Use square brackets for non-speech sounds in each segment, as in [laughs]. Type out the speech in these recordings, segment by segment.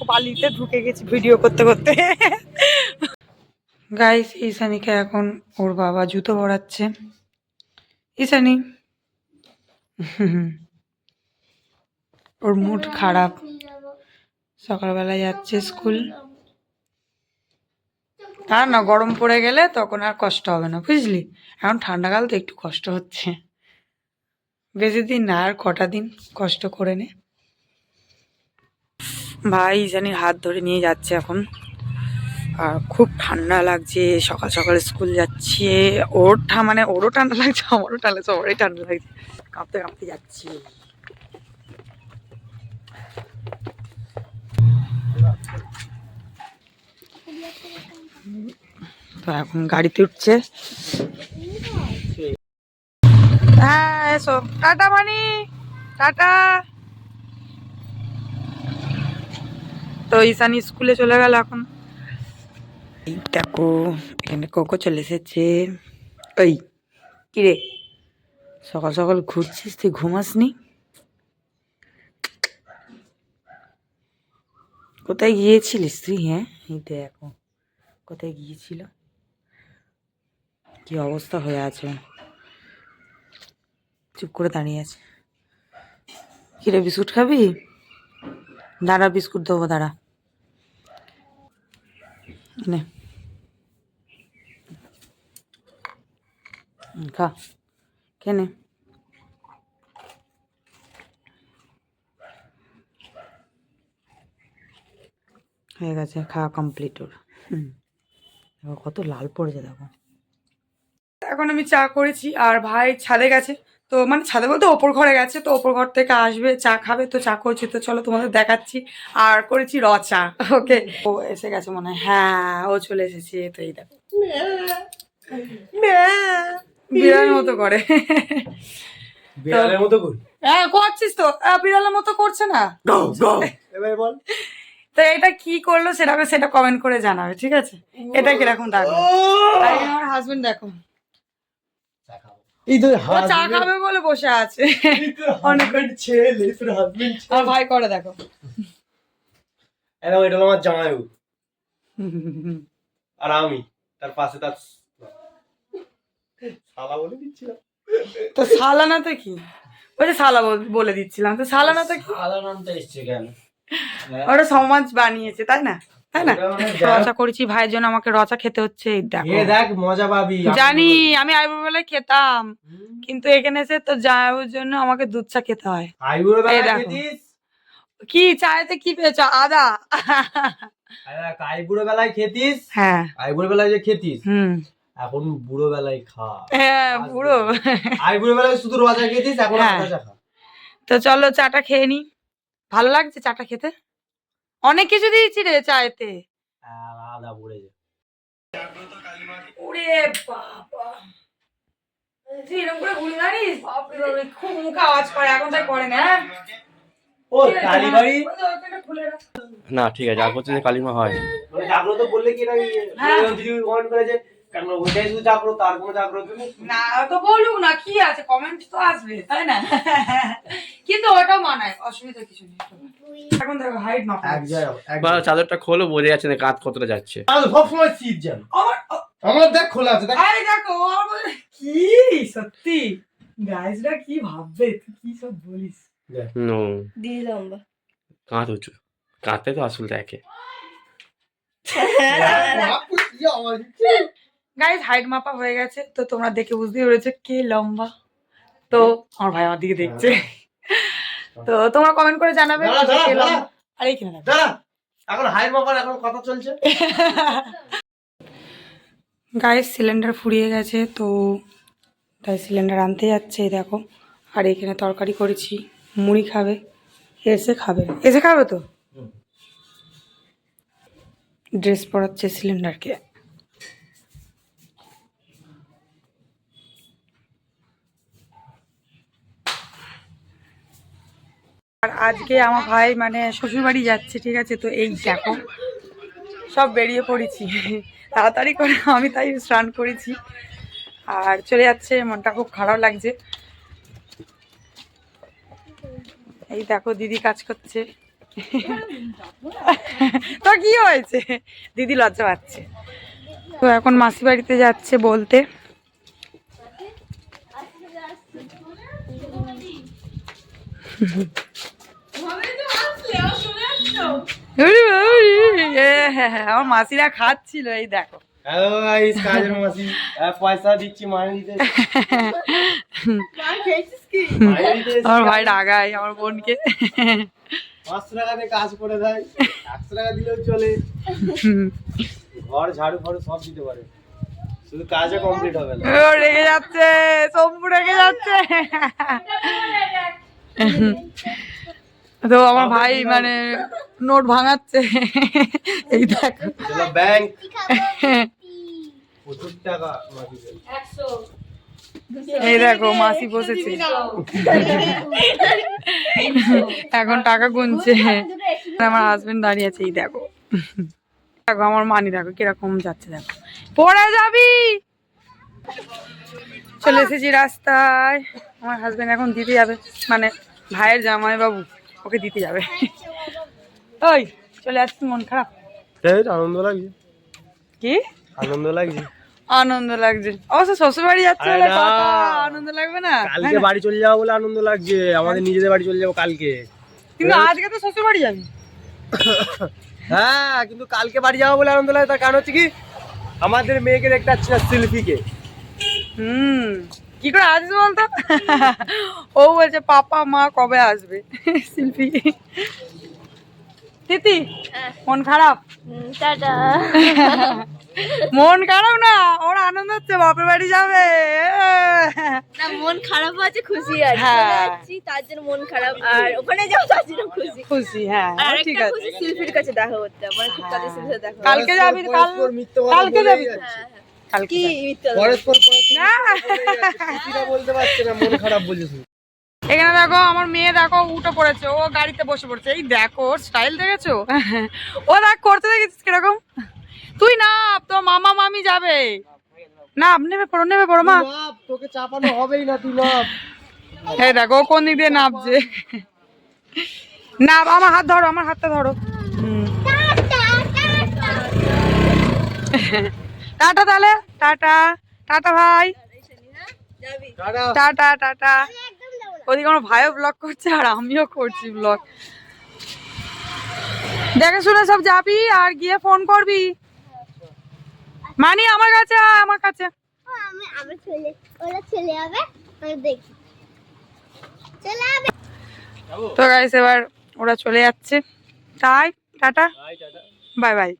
বালিতে ঢুকে গেছি ভিডিও করতে করতে। গাইস ঈশানীকে এখন ওর বাবা জুতো পরাচ্ছে। ঈশানী। ওর মুড খারাপ। সকালবেলা যাচ্ছে স্কুল। আর না, গরম পড়ে গেলে তখন আর কষ্ট হবে না, বুঝলি? এখন ঠান্ডাকাল তো একটু কষ্ট হচ্ছে। বেশি দিন না, আর কটা দিন কষ্ট করে নে। ভাই জানির হাত ধরে নিয়ে যাচ্ছে এখন। আর খুব ঠান্ডা লাগছে, সকাল সকাল স্কুল যাচ্ছে। ওর মানে ওরও ঠান্ডা লাগছে, আমারও ঠান্ডা লাগছে সবারই ঠান্ডা লাগছে। কাঁপতে কাঁপতে যাচ্ছি। তো এখন গাড়িতে উঠছে। হ্যাঁ এসো। Tata Mani, tata. তো ঈশানি স্কুলে চলে গেল এখন। দেখো, এখানে কোকো চলে এসেছে। ওই কিরে? সকাল সকাল ঘুরছিস? তুই ঘুমাসনি কোথায় গিয়েছিলিস তুই হ্যাঁ? এই দেখো, কোথায় গিয়েছিল? কি অবস্থা হয়ে আছে? চুপ করে দাঁড়িয়ে আছে। কিরে, বিস্কুট খাবি? দাঁড়া, বিস্কুট দেবো, দাঁড়া। নে। খা কেনে হয়ে গেছে, খাওয়া কমপ্লিট ওর। দেখো কত লাল পড়েছে, দেখো। এখন আমি চা করেছি, আর ভাই ছাদে গেছে। তো মানে ছাদে বলতে ওপর ঘরে গেছে তো ওপর ঘর থেকে আসবে চা খাবে তো চা করছি তো চলো তোমাদের দেখাচ্ছি। আর করেছি র চা ওকে ও এসে গেছে মনে হয় হ্যাঁ ও চলে এসেছে তো এই দেখো। বিড়ালের মতো করে। বিড়ালের মতো করি? হ্যাঁ করছিস তো। আহ, বিড়ালের মতো করছে না? গো গো এবার বল। তো এটা কি করল সেটা সেটা কমেন্ট করে জানাবে ঠিক আছে? এটা কীরকম লাগল? আর আমার হাজবেন্ড দেখো। এই তো চা খাবে বলে বসে আছে ছেলে তোর হাজবেন্ড আর ভাই করে দেখো এটা আমার জামাইও আর আমি তার পাশে তার শালা বলে দিচ্ছিলাম তো সালানাতে কি ওই যে সালা বল- দিচ্ছিলাম তো সালানাতে কি শালা নামটা এসছে কেন ওটা সমাজ বানিয়েছে তাই না তাই না? রচা করেছি ভাইয়ের জন্য আমাকে রচা খেতে হচ্ছে দেখো। দেখ মজা পাবি জানি আমি আইবুড়ো বেলায় খেতাম কিন্তু এখানে এসে তো জামাইয়ের জন্য আমাকে দুধ চা খেতে হয়। আইবুড়ো এই বেলা দেখো। খেতিস? কি চায়েতে কি পেয়েছ? আদা। আইবুড়ো বেলায় খেতিস? হ্যাঁ। আইবুড়ো বেলায় যে খেতিস? হুম। এখন বুড়ো বেলায় খা। হ্যাঁ বুড়ো। আইবুড়ো বেলায় শুধু রজা খেতিস এখন হ্যাঁ। খা। তো চলো চাটা খেয়ে নি। ভালো লাগছে চাটা খেতে? অনেক কিছু দিয়েছি রে চায়েতে। আদা পড়ে যায়। ওরে বাবা। তুই এরকম করে ভুল জানিস? বাপরে বাপরে, খুব মুখে আওয়াজ করে এখন তাই করে না হ্যাঁ? না ঠিক আছে কালিমা হয়। জাগ্রত বললে কি না হ্যাঁ। দিদি কমেন্ট করেছে ওইটাই শুধু জাগ্রত তার কোনো জাগ্রত না তো বলুক না কি আছে? কমেন্ট তো আসবে তাই না? কিন্তু ওটা মানায় অসুবিধা কিছু নেই এখন দেখো হাইট মাপা এক জায়গা এক চাদরটা খোলো বোঝা যাচ্ছে না কাঁধ কতটা যাচ্ছে। শীত আমার আমার দেখ খোলা আছে দেখ। আরে দেখো আমার কি? সত্যি? গাইজরা কি ভাববে? তুই কি সব বলিস? নো দিয়ে লম্বা কাঁধ উঁচু। কাঁধে তো আসল দেখে। গাইজ হাইট মাপা হয়ে গেছে তো তোমরা দেখে বুঝতেই পেরেছ কে লম্বা। তো আমার ভাই আমার দিকে দেখছে। তো তোমরা কমেন্ট করে জানাবে আরে দাঁড়া। এখন হাইট মাপার এখন কথা চলছে। গায়ের সিলিন্ডার ফুরিয়ে গেছে তো তাই সিলিন্ডার আনতে যাচ্ছে দেখো। আর এখানে তরকারি করেছি মুড়ি খাবে এসে খাবে। এসে খাবে তো? ড্রেস পরাচ্ছে সিলিন্ডারকে আর আজকে আমার ভাই মানে শ্বশুরবাড়ি যাচ্ছে ঠিক আছে? তো এই দেখো সব বেরিয়ে পড়েছি। তাড়াতাড়ি করে আমি তাই স্নান করেছি। আর চলে যাচ্ছে মনটা খুব খারাপ লাগছে। এই দেখো দিদি কাজ করছে। তো কি হয়েছে? দিদি লজ্জা পাচ্ছে। তো এখন মাসি বাড়িতে যাচ্ছে বলতে। হ্যাঁ, আমার মাসিরা খাচ্ছিল এই দেখো। আমার ভাই রাগায় আমার বোনকে। পাঁচশো টাকা দিয়ে কাজ করে দেয় একশো টাকা দিলেও চলে। ঘর ঝাড়ু ফাড়ু সব দিতে পারে। শুধু কাজে কমপ্লিট হবে না। রেগে যাচ্ছে সম্পু রেগে যাচ্ছে। [laughs] [laughs] তো আমার ভাই মানে নোট ভাঙাচ্ছে। এই দেখো। ব্যাংক। এই দেখো মাসি বসেছে। এখন টাকা গুনছে। আমার হাজবেন্ড দাঁড়িয়ে আছে এই দেখো। দেখো আমার মানি দেখো কীরকম যাচ্ছে দেখো। পড়ে যাবি! চলে এসেছি রাস্তায়। আমার হাজবেন্ড এখন দিতে যাবে। মানে ভাইয়ের জামাই বাবু ওকে দিতে যাবে। ওই চলে আসছি মন খারাপ। আনন্দ লাগছে। কি? আনন্দ লাগছে। আনন্দ লাগছে। অবশ্য শ্বশুর বাড়ি যাচ্ছে আরে বলে কথা, আনন্দ লাগবে না? কালকে বাড়ি চলে যাব বলে আনন্দ লাগছে। আমাদের নিজেদের বাড়ি চলে যাব কালকে। কিন্তু আজকে তো শ্বশুর বাড়ি যাবি। হ্যাঁ কিন্তু কালকে বাড়ি যাব বলে আনন্দ লাগে তার কারণ হচ্ছে কি আমাদের মেয়েকে দেখতে পাচ্ছি না শিল্পীকে। হুম। কি করে আসবে বলতো? ও বলছে পাপা মা কবে আসবে? শিল্পী। তিতি মন খারাপ? মন খারাপ না ওর আনন্দ হচ্ছে বাপের বাড়ি যাবে। না মন খারাপ আছে খুশি আছে। হ্যাঁ। তার জন্য মন খারাপ। আর ওখানে যাব তার জন্য খুশি। খুশি হ্যাঁ আর ঠিক আছে। খুশি শিল্পীর কাছে দেখা করতে আমার খুব দেখা কালকে যাবি কাল কালকে যাবি? হ্যাঁ, হ্যাঁ। কালকে না। মন। এখানে দেখো আমার মেয়ে দেখো উঠে পড়েছে ও গাড়িতে বসে পড়েছে এই দেখো ওর স্টাইল দেখেছ ও দেখ করতে দেখেছিস কীরকম তুই না তো মামা মামি যাবে না নেমে পড়ো নেমে পড়ো মা তোকে চাপানো হবেই না তুই নাপ এই দেখো ও কোন দিক দিয়ে নামছে না আমার হাত ধরো আমার হাতটা ধরো হুম। টাটা তাহলে। টাটা। টাটা ভাই। টাটা। টাটা ওদিকে আমার ভাইও ব্লগ করছে আর আমিও করছি ব্লগ দেখে শুনে সব যাবি আর গিয়ে ফোন করবি। মানি আমার কাছে আমার কাছে। তো গাইস এবার ওরা চলে যাচ্ছে। তাই টাটা। Bye bye.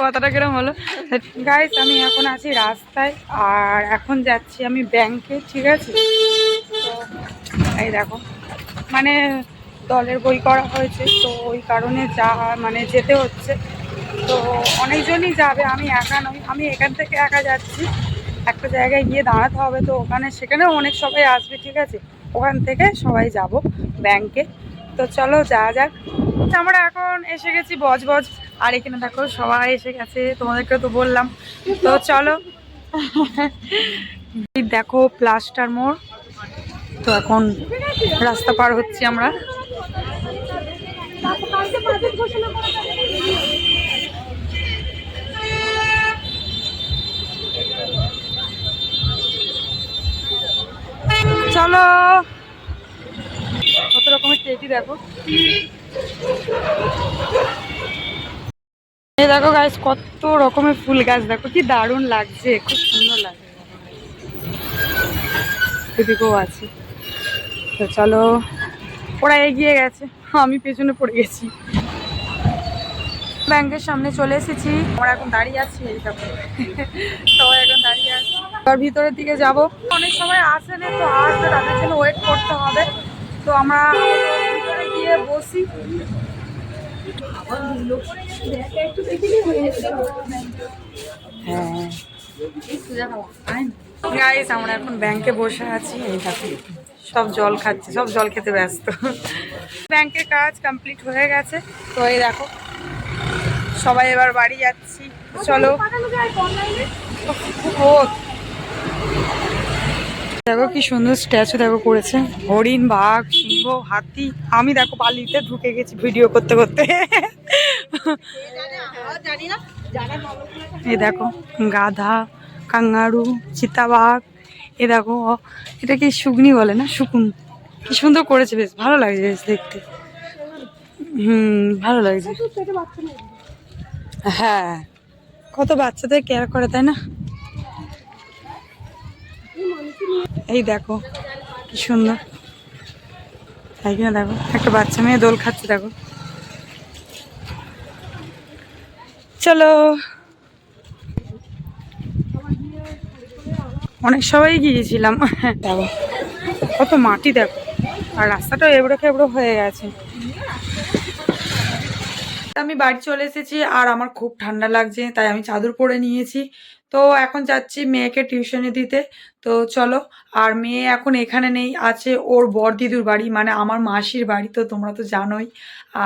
কথাটা কিরম হলো? গাইস আমি এখন আছি রাস্তায়, আর এখন যাচ্ছি আমি ব্যাংকে, ঠিক আছে? তো এই দেখো মানে দলের বই করা হয়েছে, তো ওই কারণে যা মানে যেতে হচ্ছে। তো অনেকজনই যাবে, আমি একা নই, আমি এখান থেকে একা যাচ্ছি। একটা জায়গায় গিয়ে দাঁড়াতে হবে, তো ওখানে সেখানেও অনেক সবাই আসবে, ঠিক আছে? ওখান থেকে সবাই যাব ব্যাংকে। তো চলো যা যাক। আমরা এখন এসে গেছি বজবজ আর এখানে দেখো সবাই এসে গেছে তোমাদেরকে তো বললাম। তো চলো। দেখো প্লাস্টার মোড়। তো এখন রাস্তা পার হচ্ছি আমরা। চলো। টেটি দেখো। এই দেখো গাছ কত রকমের ফুল গাছ, দেখো কি দারুণ লাগছে, খুব সুন্দর লাগছে। এদিকেও আছে। তো চলো, ওরা এগিয়ে গেছে, আমি পেছনে পড়ে গেছি। ব্যাংকের সামনে চলে এসেছি। আমরা এখন দাঁড়িয়ে আছি সবাই এখন দাঁড়িয়ে আছি। আর ভিতরের দিকে যাব। অনেক সময় আসে না, তো আসবে, তাদের জন্য ওয়েট করতে হবে। তো আমরা ভিতরে বসি। হ্যাঁ। গাইস আমরা এখন ব্যাংকে বসে আছি। এই সব জল খাচ্ছি, সব জল খেতে ব্যস্ত। ব্যাংকের কাজ কমপ্লিট হয়ে গেছে। তো এই দেখো, সবাই এবার বাড়ি যাচ্ছি। চলো। দেখো কি সুন্দর স্ট্যাচু দেখো করেছে। হরিণ বাঘ আসব হাতি। আমি দেখো বালিতে ঢুকে গেছি ভিডিও করতে করতে। এই দেখো, গাধা, কাঙ্গারু, চিতাবাঘ। এ দেখো এটা কি শুকনি বলে না? শুকুন। কি সুন্দর করেছে বেশ, ভালো লাগছে বেশ দেখতে। হুম, ভালো লাগছে। হ্যাঁ। কত বাচ্চাদের কেয়ার করে, তাই না? এই দেখো, কি সুন্দর। তাই দেখো, একটা বাচ্চা মেয়ে দোল খাচ্ছে, দেখো। চলো। অনেক সবাই গিয়েছিলাম। দেখো, কত মাটি, দেখো। আর রাস্তাটা এবড়ো খেবড়ো হয়ে গেছে। আমি বাড়ি চলে এসেছি, আর আমার খুব ঠান্ডা লাগছে, তাই আমি চাদর পরে নিয়েছি। তো এখন যাচ্ছি মেয়েকে টিউশনে দিতে। তো চলো, আর মেয়ে এখন এখানে নেই, আছে ওর বর দিদুর বাড়ি মানে আমার মাসির বাড়ি, তো তোমরা তো জানোই।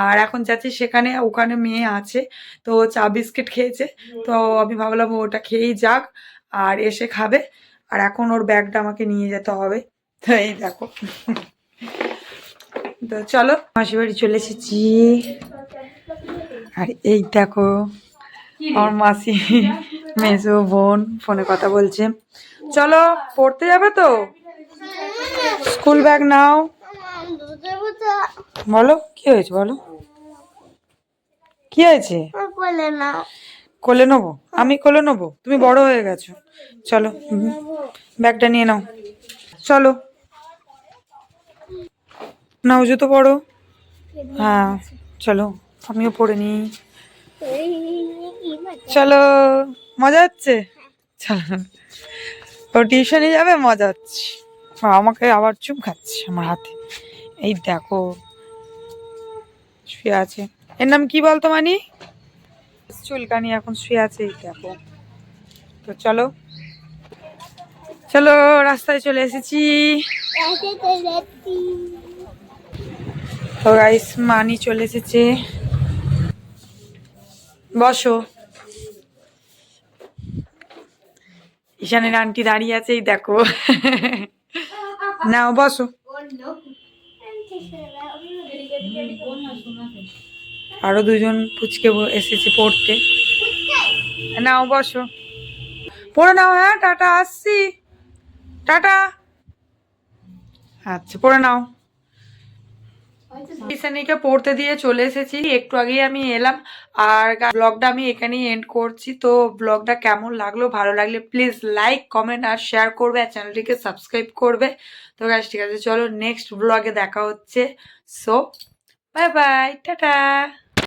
আর এখন যাচ্ছি সেখানে, ওখানে মেয়ে আছে, তো চা বিস্কিট খেয়েছে। তো আমি ভাবলাম ওটা খেয়েই যাক, আর এসে খাবে। আর এখন ওর ব্যাগটা আমাকে নিয়ে যেতে হবে। তো এই দেখো। তো চলো, মাসির বাড়ি চলে এসেছি। আর এই দেখো আমার মাসি মেজো বোন ফোনে কথা বলছে। চলো পড়তে যাবে তো? স্কুল ব্যাগ নাও। বলো কি হয়েছে বলো? কি হয়েছে? না কোলে নেব। আমি কোলে নেব। তুমি বড় হয়ে গেছো। চলো ব্যাগটা নিয়ে নাও। চলো। নাও জুতো পড়ো হ্যাঁ চলো আমিও পড়ে নিই। চলো, মজা হচ্ছে? চলো। ও টিউশনে যাবে, মজা হচ্ছে। আমাকে আবার চুপ খাচ্ছে আমার হাতে। এই দেখো, শুয়ে আছে। এর নাম কি বলতো, মানি? চুলকানি এখন শুয়ে আছে, এই দেখো। তো চলো চলো, রাস্তায় চলে এসেছি। তো গাইস মানি চলে এসেছে। বসো। ঈশানের আন্টি দাঁড়িয়ে আছে, এই দেখো। নাও, বসো। আরও দুজন পুচকে এসেছে পড়তে। নাও, বসো। পড়ে নাও হ্যাঁ টাটা, আসছি। টাটা। আচ্ছা পড়ে নাও। ঈশানীকে পড়তে দিয়ে চলে এসেছি। একটু আগেই আমি এলাম আর ব্লগটা আমি এখানেই এন্ড করছি। তো ব্লগটা কেমন লাগল, ভালো লাগলে প্লিজ লাইক কমেন্ট আর শেয়ার করবে আর চ্যানেলটিকে সাবস্ক্রাইব করবে। তো গাছ ঠিক আছে, চলো নেক্সট ব্লগে দেখা হচ্ছে। So bye bye tata.